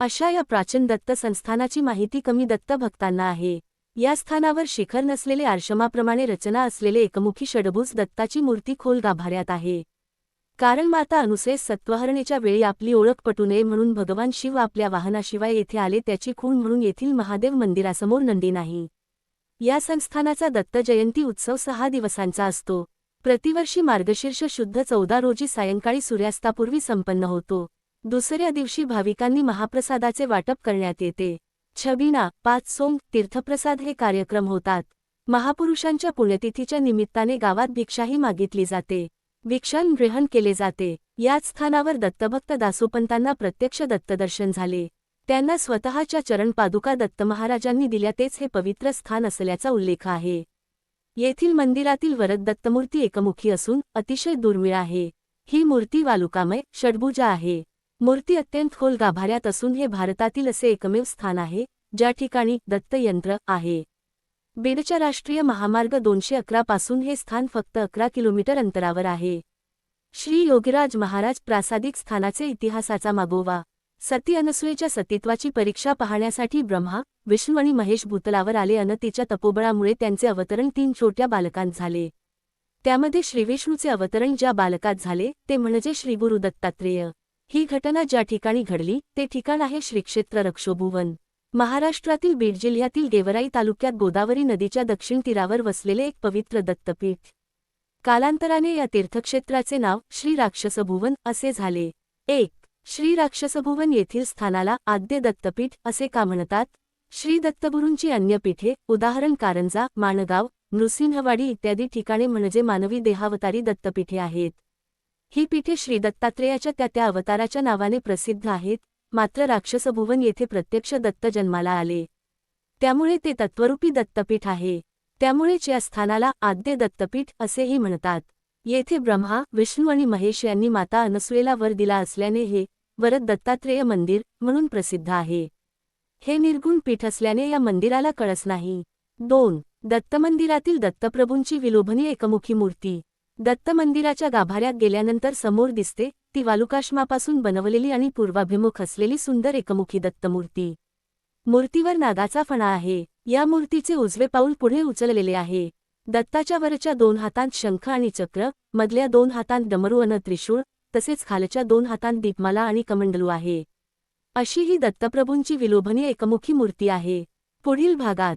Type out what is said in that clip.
अशा या प्राचीन दत्त संस्थानाची माहिती कमी दत्त भक्तांना आहे. या स्थानावर शिखर नसलेले आरशमाप्रमाणे रचना असलेले एकमुखी षडभुज दत्ताची मूर्ती खोल गाभाऱ्यात आहे. कारण माता अनुसेस सत्वहरणेच्या वेळी आपली ओळख पटू नये म्हणून भगवान शिव आपल्या वाहनाशिवाय येथे आले त्याची खूण म्हणून येथील महादेव मंदिरासमोर नंदी नाही. या संस्थानाचा दत्त जयंती उत्सव सहा दिवसांचा असतो. प्रतिवर्षी मार्गशीर्ष शुद्ध चौदा रोजी सायंकाळी सूर्यास्तापूर्वी संपन्न होतो. दुसऱ्या दिवशी भाविकांनी महाप्रसादाचे वाटप करण्यात येते. छबिना पाच सोंग तीर्थप्रसाद हे कार्यक्रम होतात. महापुरुषांच्या पुण्यतिथीच्या निमित्ताने गावात भिक्षाही मागितली जाते. भिक्षण ग्रहण केले जाते. याच स्थानावर दत्तभक्त दासोपंतांना प्रत्यक्ष दत्तदर्शन झाले. त्यांना स्वतःच्या चरण पादुका दिल्या तेच हे पवित्र स्थान असल्याचा उल्लेख आहे. येथील मंदिरातील वरद दत्तमूर्ती एकमुखी असून अतिशय दुर्मिळ आहे. ही मूर्ती वालुकामय षडभुजा आहे. मूर्ती अत्यंत खोल गाभाऱ्यात असून हे भारतातील असे एकमेव स्थान आहे ज्या ठिकाणी दत्तयंत्र आहे. बीडच्या राष्ट्रीय महामार्ग दोनशे अकरा पासून हे स्थान फक्त अकरा किलोमीटर अंतरावर आहे. श्री योगीराज महाराज प्रासादिक स्थानाचे इतिहासाचा मागोवा सती अनसुयेच्या सतीत्वाची परीक्षा पाहण्यासाठी ब्रह्मा विष्णू आणि महेश भूतलावर आले अन तिच्या तपोबळामुळे त्यांचे अवतरण तीन छोट्या बालकांत झाले. त्यामध्ये श्रीविष्णूचे अवतरण ज्या बालकात झाले ते म्हणजे श्रीगुरु दत्तात्रेय. ही घटना ज्या ठिकाणी घडली ते ठिकाण आहे श्रीक्षेत्र रक्षोभुवन. महाराष्ट्रातील बीड जिल्ह्यातील गेवराई तालुक्यात गोदावरी नदीच्या दक्षिण तीरावर वसलेले एक पवित्र दत्तपीठ. कालांतराने या तीर्थक्षेत्राचे नाव श्री राक्षसभुवन असे झाले. एक श्री राक्षसभुवन येथील स्थानाला आद्य दत्तपीठ असे का म्हणतात? श्री दत्तगुरूंची अन्य पीठे उदाहरण कारंजा माणगाव नृसिंहवाडी इत्यादी ठिकाणे म्हणजे मानवी देहावतारी दत्तपीठे आहेत. ही पीठे श्री दत्तात्रेयाच्या त्या त्या अवताराच्या नावाने प्रसिद्ध आहेत मात्र राक्षसभुवन येथे प्रत्यक्ष दत्त जन्माला आले. त्यामुळे ते तत्वरूपी दत्तपीठ आहे. त्यामुळेच या स्थानाला आद्य दत्तपीठ असेही म्हणतात. येथे ब्रह्मा विष्णू आणि महेश यांनी माता अनसुयेला वर दिला असल्याने हे वरद दत्तात्रेय मंदिर म्हणून प्रसिद्ध आहे. हे निर्गुण पीठ असल्याने या मंदिराला कळस नाही. दोन दत्तमंदिरातील दत्तप्रभूंची विलोभनी एकमुखी मूर्ती. दत्त मंदिराच्या गाभाऱ्यात गेल्यानंतर समोर दिसते ती वालुकाश्मापासून बनवलेली आणि पूर्वाभिमुख असलेली सुंदर एकमुखी दत्तमूर्ती. मूर्तीवर नागाचा फणा आहे. या मूर्तीचे उजवे पाऊल पुढे उचललेले आहे. दत्ताच्या वरच्या दोन हातांत शंख आणि चक्र मधल्या दोन हातांत डमरू अन त्रिशूळ तसेच खालच्या दोन हातांत दीपमाला आणि कमंडलू आहे. अशी ही दत्तप्रभूंची विलोभनीय एकमुखी मूर्ती आहे. पुढील भागात.